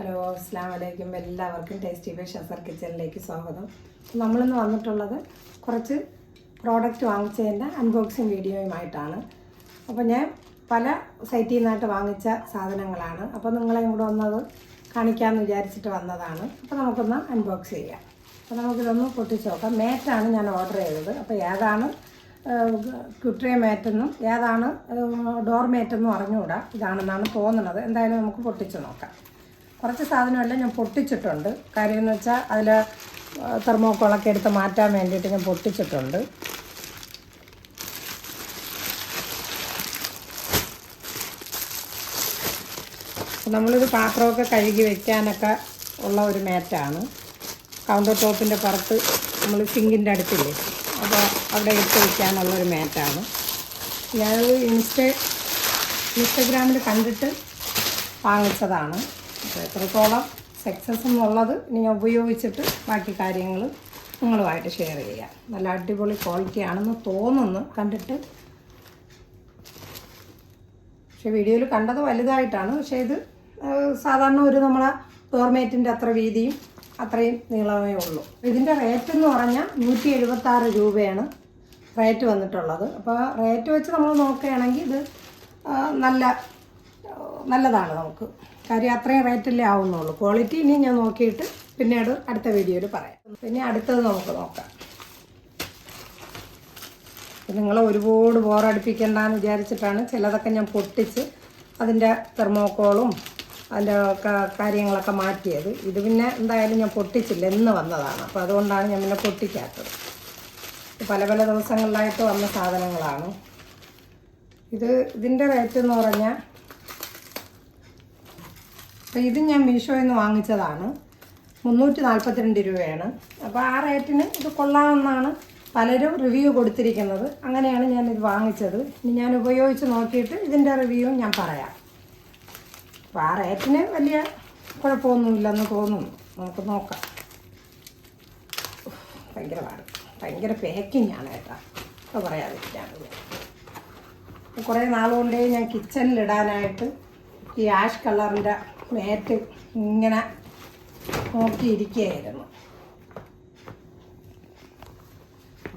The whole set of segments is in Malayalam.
ഹലോ അസ്സാം വലൈക്കും എല്ലാവർക്കും ടേസ്റ്റി ബൈ ഷസർ കിച്ചണിലേക്ക് സ്വാഗതം. നമ്മളിന്ന് വന്നിട്ടുള്ളത് കുറച്ച് പ്രോഡക്റ്റ് വാങ്ങിച്ചതിന്റെ അൺബോക്സിങ് വീഡിയോയുമായിട്ടാണ് അപ്പോൾ ഞാൻ പല സൈറ്റിൽ നിന്നായിട്ട് വാങ്ങിച്ച സാധനങ്ങളാണ്. അപ്പോൾ നിങ്ങളെയും കൂടെ ഒന്നത് കാണിക്കാമെന്ന് വിചാരിച്ചിട്ട് വന്നതാണ്. അപ്പോൾ നമുക്കൊന്ന് അൺബോക്സ് ചെയ്യാം. അപ്പോൾ നമുക്കിതൊന്ന് പൊട്ടിച്ച് നോക്കാം. മാറ്റാണ് ഞാൻ ഓർഡർ ചെയ്തത്. അപ്പോൾ ഏതാണ് കുട്ടിയെ മാറ്റെന്നും ഏതാണ് ഡോർ മാറ്റെന്നും അറിഞ്ഞുകൂടാ. ഇതാണെന്നാണ് തോന്നുന്നത്. എന്തായാലും നമുക്ക് പൊട്ടിച്ച് നോക്കാം. കുറച്ച് സാധനമെല്ലാം ഞാൻ പൊട്ടിച്ചിട്ടുണ്ട്. കാര്യം എന്ന് വെച്ചാൽ അതിൽ തെർമോക്കോളൊക്കെ എടുത്ത് മാറ്റാൻ വേണ്ടിയിട്ട് ഞാൻ പൊട്ടിച്ചിട്ടുണ്ട്. നമ്മളിത് പാത്രമൊക്കെ കഴുകി വെക്കാനൊക്കെ ഉള്ള ഒരു മാറ്റാണ്. കൗണ്ടർ ടോപ്പിന്റെ പുറത്ത് നമ്മൾ സിങ്കിന്റെ അടുത്തില്ലേ അപ്പോൾ അവിടെ എടുത്ത് വയ്ക്കാനുള്ള ഒരു മാറ്റാണ്. ഞാനത് ഇൻസ്റ്റ ഇൻസ്റ്റഗ്രാമിൽ കണ്ടിട്ട് വാങ്ങിച്ചതാണ്. അപ്പോൾ എത്രത്തോളം സക്സസ് എന്നുള്ളത് ഇനി ഞാൻ ഉപയോഗിച്ചിട്ട് ബാക്കി കാര്യങ്ങൾ നിങ്ങളുമായിട്ട് ഷെയർ ചെയ്യാം. നല്ല അടിപൊളി ക്വാളിറ്റി ആണെന്ന് തോന്നുന്നു. കണ്ടിട്ട് പക്ഷേ വീഡിയോയിൽ കണ്ടത് വലുതായിട്ടാണ്. പക്ഷേ ഇത് സാധാരണ ഒരു നമ്മളെ ഡോർമേറ്റിന്റെ അത്ര വീതിയും അത്രയും നീളമേ ഉള്ളൂ. ഇതിന്റെ റേറ്റ് എന്ന് പറഞ്ഞാൽ നൂറ്റി എഴുപത്താറ് രൂപയാണ് റേറ്റ് വന്നിട്ടുള്ളത്. അപ്പോൾ റേറ്റ് വെച്ച് നമ്മൾ നോക്കുകയാണെങ്കിൽ ഇത് നല്ല നല്ലതാണ് നമുക്ക്. കാര്യം അത്രയും റേറ്റല്ലേ ആവുന്നുള്ളൂ. ക്വാളിറ്റി ഇനി ഞാൻ നോക്കിയിട്ട് പിന്നീട് അടുത്ത വീഡിയോയിൽ പറയാം. പിന്നെ അടുത്തത് നമുക്ക് നോക്കാം. നിങ്ങൾ ഒരുപാട് ബോറടിപ്പിക്കണ്ടെന്ന് വിചാരിച്ചിട്ടാണ് ചിലതൊക്കെ ഞാൻ പൊട്ടിച്ച് അതിന്റെ തെർമോക്കോളും അതിന്റെ കാര്യങ്ങളൊക്കെ മാറ്റിയത്. ഇത് പിന്നെ എന്തായാലും ഞാൻ പൊട്ടിച്ചില്ല എന്ന് വന്നതാണ്. അപ്പോൾ അതുകൊണ്ടാണ് ഞാൻ പിന്നെ പൊട്ടിക്കാത്തത്. പല പല ദിവസങ്ങളിലായിട്ട് വന്ന സാധനങ്ങളാണ്. ഇത് ഇതിന്റെ റേറ്റ് എന്ന് പറഞ്ഞാൽ അപ്പോൾ ഇത് ഞാൻ മീഷോയിൽ നിന്ന് വാങ്ങിച്ചതാണ്. മുന്നൂറ്റി നാൽപ്പത്തിരണ്ട് രൂപയാണ്. അപ്പോൾ ആ റേറ്റിന് ഇത് കൊള്ളാമെന്നാണ് പലരും റിവ്യൂ കൊടുത്തിരിക്കുന്നത്. അങ്ങനെയാണ് ഞാൻ ഇത് വാങ്ങിച്ചത്. ഇനി ഞാൻ ഉപയോഗിച്ച് നോക്കിയിട്ട് ഇതിന്റെ റിവ്യൂ ഞാൻ പറയാം. അപ്പോൾ ആ റേറ്റിന് വലിയ കുഴപ്പമൊന്നുമില്ലെന്ന് തോന്നുന്നു. നമുക്ക് നോക്കാം. ഭയങ്കര ഭയങ്കര പാക്കിങ്ങാണ് കേട്ടോ. ഇപ്പോൾ പറയാതിരിക്കാണ് കുറേ നാളുകൊണ്ടേ ഞാൻ കിച്ചണിലിടാനായിട്ട് ഈ ആഷ് കളറിന്റെ മേറ്റ് ഇങ്ങനെ നോക്കിയിരിക്കുകയായിരുന്നു.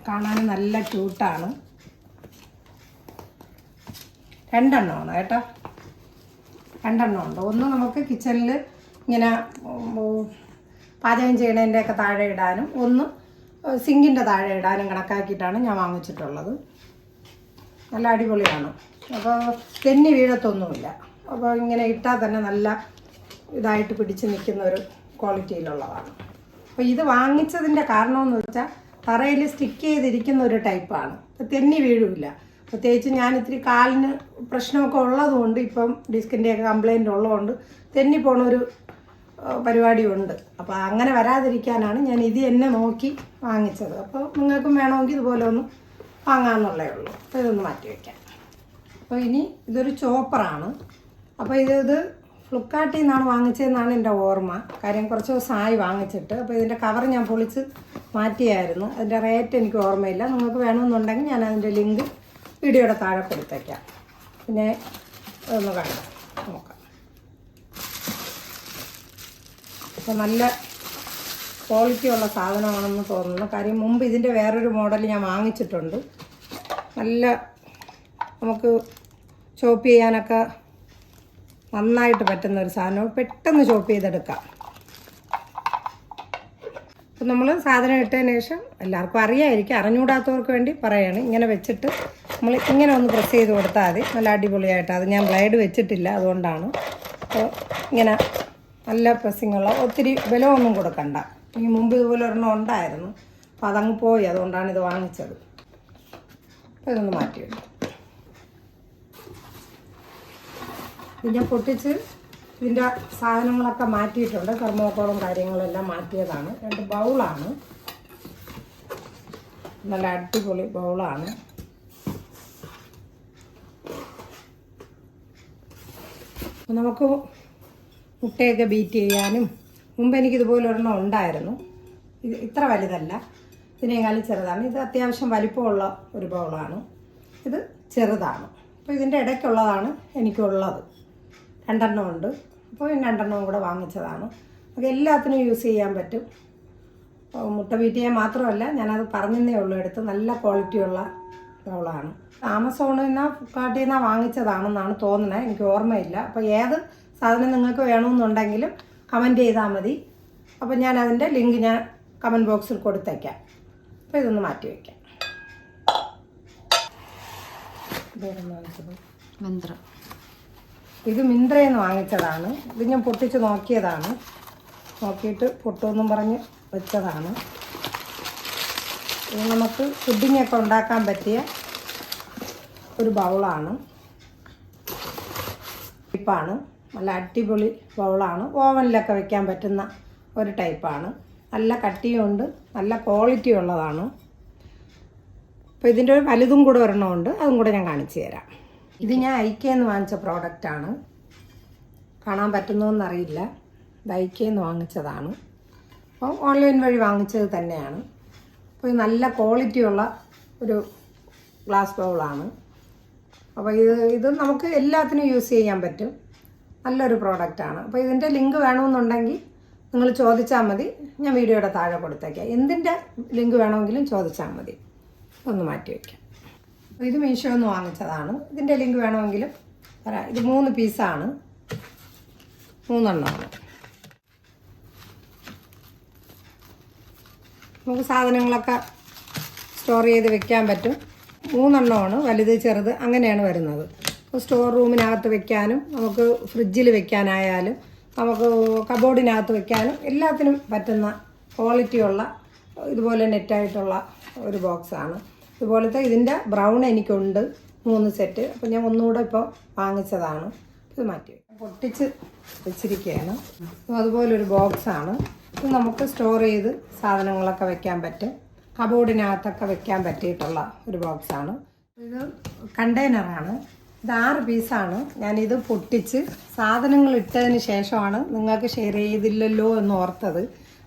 കാണാൻ നല്ല ക്യൂട്ടാണ്. രണ്ടെണ്ണമാണ് കേട്ടോ. രണ്ടെണ്ണം ഉണ്ട്. ഒന്ന് നമുക്ക് കിച്ചണിൽ ഇങ്ങനെ പാചകം ചെയ്യണതിന്റെയൊക്കെ താഴെ ഇടാനും ഒന്ന് സിങ്കിന്റെ താഴെ ഇടാനും കണക്കാക്കിയിട്ടാണ് ഞാൻ വാങ്ങിച്ചിട്ടുള്ളത്. നല്ല അടിപൊളിയാണ്. അപ്പോൾ തെന്നി വീഴത്തൊന്നുമില്ല. അപ്പോൾ ഇങ്ങനെ ഇട്ടാൽ തന്നെ നല്ല ഇതായിട്ട് പിടിച്ച് നിൽക്കുന്ന ഒരു ക്വാളിറ്റിയിലുള്ളതാണ്. അപ്പോൾ ഇത് വാങ്ങിച്ചതിന്റെ കാരണമെന്ന് വെച്ചാൽ തറയിൽ സ്റ്റിക്ക് ചെയ്തിരിക്കുന്ന ഒരു ടൈപ്പാണ്. തെന്നി വീഴില്ല. പ്രത്യേകിച്ച് ഞാൻ ഇത്തിരി കാലിന് പ്രശ്നമൊക്കെ ഉള്ളതുകൊണ്ട് ഇപ്പം ഡിസ്കിന്റെയൊക്കെ കംപ്ലൈന്റ് ഉള്ളതുകൊണ്ട് തെന്നി പോണൊരു പരിപാടിയുണ്ട്. അപ്പോൾ അങ്ങനെ വരാതിരിക്കാനാണ് ഞാൻ ഇത് എന്നെ നോക്കി വാങ്ങിച്ചത്. അപ്പോൾ നിങ്ങൾക്കും വേണമെങ്കിൽ ഇതുപോലെ ഒന്ന് വാങ്ങാമെന്നുള്ളേ ഉള്ളൂ. അപ്പോൾ ഇതൊന്ന് മാറ്റി വയ്ക്കാം അപ്പോൾ ഇനി ഇതൊരു ചോപ്പറാണ്. അപ്പോൾ ഇത് ഇത് ഫ്ലിപ്കാർട്ടിൽ നിന്നാണ് വാങ്ങിച്ചതെന്നാണ് എന്റെ ഓർമ്മ. കാര്യം കുറച്ച് ദിവസമായി വാങ്ങിച്ചിട്ട്. അപ്പോൾ ഇതിന്റെ കവർ ഞാൻ പൊളിച്ച് മാറ്റിയായിരുന്നു. അതിന്റെ റേറ്റ് എനിക്ക് ഓർമ്മയില്ല. നിങ്ങൾക്ക് വേണമെന്നുണ്ടെങ്കിൽ ഞാൻ അതിന്റെ ലിങ്ക് വീഡിയോയുടെ താഴെ കൊടുത്തേക്കാം. പിന്നെ ഒന്ന് കണ്ടു? നോക്കാം. അപ്പോൾ നല്ല ക്വാളിറ്റി ഉള്ള സാധനമാണെന്ന് തോന്നുന്നു. കാര്യം മുമ്പ് ഇതിന്റെ വേറൊരു മോഡൽ ഞാൻ വാങ്ങിച്ചിട്ടുണ്ട്. നല്ല നമുക്ക് ചോപ്പ് ചെയ്യാനൊക്കെ നന്നായിട്ട് പറ്റുന്ന ഒരു സാധനം പെട്ടെന്ന് ചോപ്പ് ചെയ്തെടുക്കാം. അപ്പം നമ്മൾ സാധനം ഇട്ടതിന് ശേഷം എല്ലാവർക്കും അറിയാമായിരിക്കും അറിഞ്ഞുകൂടാത്തവർക്ക് വേണ്ടി പറയാണ്. ഇങ്ങനെ വെച്ചിട്ട് നമ്മൾ ഇങ്ങനെ ഒന്ന് പ്രസ് ചെയ്ത് കൊടുത്താൽ മതി. നല്ല അടിപൊളിയായിട്ട്. അത് ഞാൻ ബ്ലേഡ് വെച്ചിട്ടില്ല അതുകൊണ്ടാണ്. അപ്പോൾ ഇങ്ങനെ നല്ല പ്രസ്സിങ്ങുള്ള ഒത്തിരി ബലമൊന്നും കൊടുക്കണ്ട. ഈ മുമ്പ് ഇതുപോലെ ഒരെണ്ണം ഉണ്ടായിരുന്നു. അപ്പോൾ അതങ്ങ് പോയി അതുകൊണ്ടാണ് ഇത് വാങ്ങിച്ചത്. അപ്പോൾ ഇതൊന്ന് മാറ്റിയിടും ഞാൻ പൊട്ടിച്ച് ഇതിന്റെ സാധനങ്ങളൊക്കെ മാറ്റിയിട്ടുണ്ട്. കർമ്മക്കോളം കാര്യങ്ങളെല്ലാം മാറ്റിയതാണ്. രണ്ട് ബൗളാണ്. നല്ല അടിപൊളി ബൗളാണ്. നമുക്ക് മുട്ടയൊക്കെ ബീറ്റ് ചെയ്യാനും മുമ്പ് എനിക്കിതുപോലെ ഒരെണ്ണം ഉണ്ടായിരുന്നു. ഇത് ഇത്ര വലുതല്ല. ഇതിനേക്കാളും ചെറുതാണ്. ഇത് അത്യാവശ്യം വലിപ്പമുള്ള ഒരു ബൗളാണ്. ഇത് ചെറുതാണ്. അപ്പോൾ ഇതിന്റെ ഇടയ്ക്കുള്ളതാണ് എനിക്കുള്ളത്. രണ്ടെണ്ണം ഉണ്ട്. അപ്പോൾ രണ്ടെണ്ണവും കൂടെ വാങ്ങിച്ചതാണ്. അത് എല്ലാത്തിനും യൂസ് ചെയ്യാൻ പറ്റും. മുട്ട വീറ്റിയെ മാത്രമല്ല ഞാനത് പറഞ്ഞതേ ഉള്ളൂ എടുത്ത് നല്ല ക്വാളിറ്റിയുള്ള ബൗളാണ് ആമസോണിൽ നിന്നാ ഫ്ലിപ്കാർട്ടിൽ നിന്നാ വാങ്ങിച്ചതാണെന്നാണ് തോന്നുന്നത് എനിക്ക് ഓർമ്മയില്ല. അപ്പോൾ ഏത് സാധനം നിങ്ങൾക്ക് വേണമെന്നുണ്ടെങ്കിലും കമന്റ് ചെയ്താൽ മതി. അപ്പോൾ ഞാൻ അതിന്റെ ലിങ്ക് ഞാൻ കമന്റ് ബോക്സിൽ കൊടുത്തേക്കാം. അപ്പോൾ ഇതൊന്ന് മാറ്റി വയ്ക്കാം മന്ത്ര. ഇത് മിന്ത്രയിൽ നിന്ന് വാങ്ങിച്ചതാണ്. ഇത് ഞാൻ പൊട്ടിച്ച് നോക്കിയതാണ്. നോക്കിയിട്ട് പൊട്ടുമെന്നും പറഞ്ഞ് വെച്ചതാണ്. ഇത് നമുക്ക് പുഡിങ്ങൊക്കെ ഉണ്ടാക്കാൻ പറ്റിയ ഒരു ബൗളാണ്. ടൈപ്പാണ്. നല്ല അടിപൊളി ബൗളാണ്. ഓവനിലൊക്കെ വെക്കാൻ പറ്റുന്ന ഒരു ടൈപ്പാണ്. നല്ല കട്ടിയുണ്ട്. നല്ല ക്വാളിറ്റി ഉള്ളതാണ് അപ്പോൾ ഇതിന്റെ ഒരു വലുതും കൂടെ ഒരെണ്ണമുണ്ട്. അതും കൂടെ ഞാൻ കാണിച്ചു തരാം. ഇത് ഞാൻ ഐക്കേന്ന് വാങ്ങിച്ച പ്രോഡക്റ്റ് ആണ്. കാണാൻ പറ്റുന്നോന്നറിയില്ല ഇത് ഐക്കേന്ന് വാങ്ങിച്ചതാണ്. അപ്പോൾ ഓൺലൈൻ വഴി വാങ്ങിച്ചത് തന്നെയാണ്. അപ്പോൾ നല്ല ക്വാളിറ്റിയുള്ള ഒരു ഗ്ലാസ് ബൗളാണ് അപ്പോൾ ഇത് ഇത് നമുക്ക് എല്ലാത്തിനും യൂസ് ചെയ്യാൻ പറ്റും. നല്ലൊരു പ്രോഡക്റ്റാണ് അപ്പോൾ ഇതിന്റെ ലിങ്ക് വേണമെന്നുണ്ടെങ്കിൽ നിങ്ങൾ ചോദിച്ചാൽ മതി. ഞാൻ വീഡിയോയുടെ താഴെ കൊടുത്തേക്കാം. എന്തിന്റെ ലിങ്ക് വേണമെങ്കിലും ചോദിച്ചാൽ മതി. ഒന്ന് മാറ്റി വയ്ക്കാം അപ്പോൾ ഇത് മീഷോ എന്ന് വാങ്ങിച്ചതാണ്. ഇതിന്റെ ലിങ്ക് വേണമെങ്കിലും തരാം. ഇത് മൂന്ന് പീസാണ്. മൂന്നെണ്ണമാണ്. നമുക്ക് സാധനങ്ങളൊക്കെ സ്റ്റോർ ചെയ്ത് വെക്കാൻ പറ്റും. മൂന്നെണ്ണമാണ്. വലുത് ചെറുത് അങ്ങനെയാണ് വരുന്നത്. അപ്പോൾ സ്റ്റോർ റൂമിനകത്ത് വെക്കാനും നമുക്ക് ഫ്രിഡ്ജിൽ വെക്കാനായാലും നമുക്ക് കബോർഡിനകത്ത് വെക്കാനും എല്ലാത്തിനും പറ്റുന്ന ക്വാളിറ്റിയുള്ള ഇതുപോലെ നെറ്റായിട്ടുള്ള ഒരു ബോക്സാണ് ഇതുപോലത്തെ ഇതിന്റെ ബ്രൗൺ എനിക്കുണ്ട്. മൂന്ന് സെറ്റ് അപ്പോൾ ഞാൻ ഒന്നുകൂടെ ഇപ്പോൾ വാങ്ങിച്ചതാണ്. ഇത് മാറ്റി. പൊട്ടിച്ച് വെച്ചിരിക്കുകയാണ്. അതുപോലൊരു ബോക്സാണ് ഇത് നമുക്ക് സ്റ്റോർ ചെയ്ത് സാധനങ്ങളൊക്കെ വെക്കാൻ പറ്റും. കബോർഡിനകത്തൊക്കെ വെക്കാൻ പറ്റിയിട്ടുള്ള ഒരു ബോക്സാണ് ഇത് കണ്ടെയ്നറാണ് ഇത് ആറ് പീസാണ് ഞാനിത് പൊട്ടിച്ച് സാധനങ്ങൾ ഇട്ടതിന് ശേഷമാണ് നിങ്ങൾക്ക് ഷെയർ ചെയ്തില്ലല്ലോ എന്ന് ഓർത്തത്.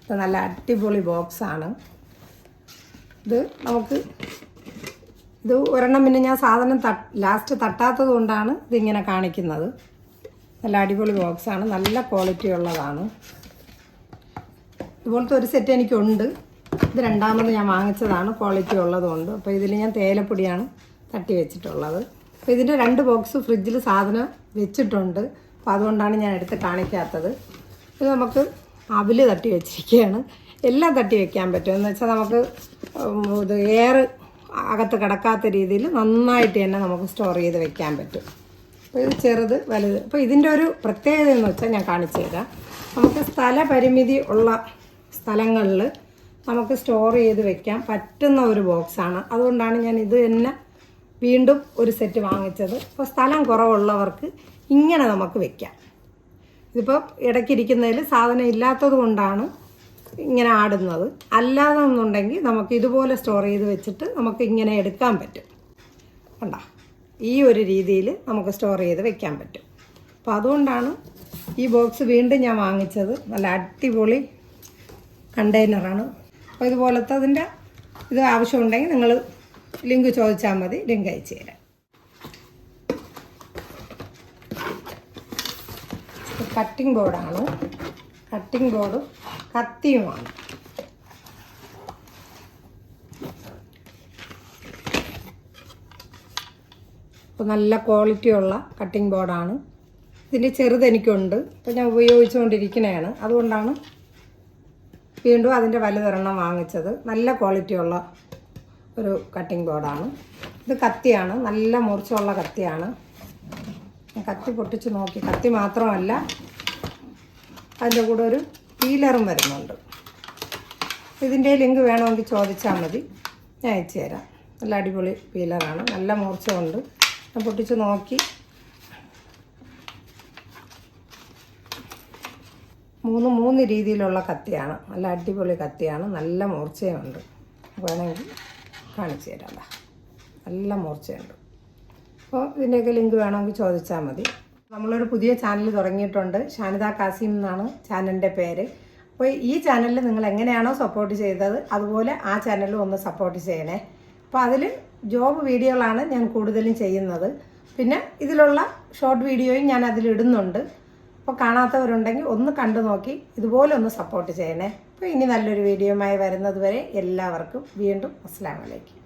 ഇത് നല്ല അടിപൊളി ബോക്സാണ് ഇത് നമുക്ക് ഇത് ഒരെണ്ണം പിന്നെ ഞാൻ സാധനം തട്ട് ലാസ്റ്റ് തട്ടാത്തത് കൊണ്ടാണ് ഇതിങ്ങനെ കാണിക്കുന്നത്. നല്ല അടിപൊളി ബോക്സാണ് നല്ല ക്വാളിറ്റി ഉള്ളതാണ്. ഇതുപോലത്തെ ഒരു സെറ്റ് എനിക്കുണ്ട്. ഇത് രണ്ടാമത് ഞാൻ വാങ്ങിച്ചതാണ് ക്വാളിറ്റി ഉള്ളതുകൊണ്ട് അപ്പോൾ ഇതിൽ ഞാൻ തേയിലപ്പൊടിയാണ് തട്ടി വെച്ചിട്ടുള്ളത്. അപ്പോൾ ഇതിന്റെ രണ്ട് ബോക്സ് ഫ്രിഡ്ജിൽ സാധനം വെച്ചിട്ടുണ്ട്. അപ്പോൾ അതുകൊണ്ടാണ് ഞാൻ എടുത്ത് കാണിക്കാത്തത്. ഇത് നമുക്ക് അവിൽ തട്ടി വെച്ചിരിക്കുകയാണ് എല്ലാം തട്ടി വെക്കാൻ പറ്റും. എന്ന് വെച്ചാൽ നമുക്ക് ഇത് എയർ അകത്ത് കിടക്കാത്ത രീതിയിൽ നന്നായിട്ട് തന്നെ നമുക്ക് സ്റ്റോർ ചെയ്ത് വെക്കാൻ പറ്റും. അപ്പോൾ ഇത് ചെറുത് വലുത്. അപ്പോൾ ഇതിന്റെ ഒരു പ്രത്യേകത എന്ന് വെച്ചാൽ ഞാൻ കാണിച്ചു തരാം. നമുക്ക് സ്ഥലപരിമിതി ഉള്ള സ്ഥലങ്ങളിൽ നമുക്ക് സ്റ്റോർ ചെയ്ത് വെക്കാൻ പറ്റുന്ന ഒരു ബോക്സാണ് അതുകൊണ്ടാണ് ഞാൻ ഇത് തന്നെ വീണ്ടും ഒരു സെറ്റ് വാങ്ങിച്ചത്. അപ്പോൾ സ്ഥലം കുറവുള്ളവർക്ക് ഇങ്ങനെ നമുക്ക് വെക്കാം. ഇതിപ്പോൾ ഇടയ്ക്കിരിക്കുന്നതിൽ സാധനം ഇല്ലാത്തത് കൊണ്ടാണ് ഇങ്ങനെ ആടുന്നത്. അല്ലാതെന്നുണ്ടെങ്കിൽ നമുക്ക് ഇതുപോലെ സ്റ്റോർ ചെയ്ത് വെച്ചിട്ട് നമുക്ക് ഇങ്ങനെ എടുക്കാൻ പറ്റും. കണ്ടോ? ഈ ഒരു രീതിയിൽ നമുക്ക് സ്റ്റോർ ചെയ്ത് വെക്കാൻ പറ്റും. അപ്പോൾ അതുകൊണ്ടാണ് ഈ ബോക്സ് വീണ്ടും ഞാൻ വാങ്ങിച്ചത്. നല്ല അടിപൊളി കണ്ടെയ്നറാണ് അപ്പോൾ ഇതുപോലത്തെ അതിന്റെ ഇത് ആവശ്യമുണ്ടെങ്കിൽ നിങ്ങൾ ലിങ്ക് ചോദിച്ചാൽ മതി. ലിങ്ക് അയച്ചു തരാം. കട്ടിംഗ് ബോർഡാണ് കട്ടിംഗ് ബോർഡും കത്തിയുമാണ് അപ്പോൾ നല്ല ക്വാളിറ്റിയുള്ള കട്ടിംഗ് ബോർഡാണ് ഇതിന്റെ ചെറുത് എനിക്കുണ്ട്. അപ്പോൾ ഞാൻ ഉപയോഗിച്ചുകൊണ്ടിരിക്കുന്നതാണ് അതുകൊണ്ടാണ് വീണ്ടും അതിന്റെ വലുതൊരെണ്ണം വാങ്ങിച്ചത്. നല്ല ക്വാളിറ്റിയുള്ള ഒരു കട്ടിംഗ് ബോർഡാണ് ഇത് കത്തിയാണ്. നല്ല മുറിച്ചുള്ള കത്തിയാണ്. കത്തി പൊട്ടിച്ച് നോക്കി. കത്തി മാത്രമല്ല അതിന്റെ കൂടെ ഒരു പീലറും വരുന്നുണ്ട്. ഇതിന്റെ ലിങ്ക് വേണമെങ്കിൽ ചോദിച്ചാൽ മതി. ഞാൻ അയച്ചു തരാം. നല്ല അടിപൊളി പീലറാണ് നല്ല മൂർച്ചമുണ്ട് ഞാൻ പൊട്ടിച്ച് നോക്കി. മൂന്ന് മൂന്ന് രീതിയിലുള്ള കത്തിയാണ്. നല്ല അടിപൊളി കത്തിയാണ്. നല്ല മൂർച്ചയുണ്ട്. വേണമെങ്കിൽ കാണിച്ചു തരാം. നല്ല മൂർച്ചയുണ്ട്. അപ്പോൾ ഇതിന്റെയൊക്കെ ലിങ്ക് വേണമെങ്കിൽ ചോദിച്ചാൽ മതി. നമ്മളൊരു പുതിയ ചാനൽ തുടങ്ങിയിട്ടുണ്ട്. ഷാനിദ കാസിം എന്നാണ് ചാനലിന്റെ പേര്. അപ്പോൾ ഈ ചാനലിൽ നിങ്ങൾ എങ്ങനെയാണോ സപ്പോർട്ട് ചെയ്തത് അതുപോലെ ആ ചാനലും ഒന്ന് സപ്പോർട്ട് ചെയ്യണേ. അപ്പോൾ അതിൽ ജോബ് വീഡിയോകളാണ് ഞാൻ കൂടുതലും ചെയ്യുന്നത്. പിന്നെ ഇതിലുള്ള ഷോർട്ട് വീഡിയോയും ഞാൻ അതിലിടുന്നുണ്ട് അപ്പോൾ കാണാത്തവരുണ്ടെങ്കിൽ ഒന്ന് കണ്ടു നോക്കി ഇതുപോലെ ഒന്ന് സപ്പോർട്ട് ചെയ്യണേ. അപ്പോൾ ഇനി നല്ലൊരു വീഡിയോയുമായി വരുന്നത് വരെ എല്ലാവർക്കും വീണ്ടും അസ്സാം വലൈക്കും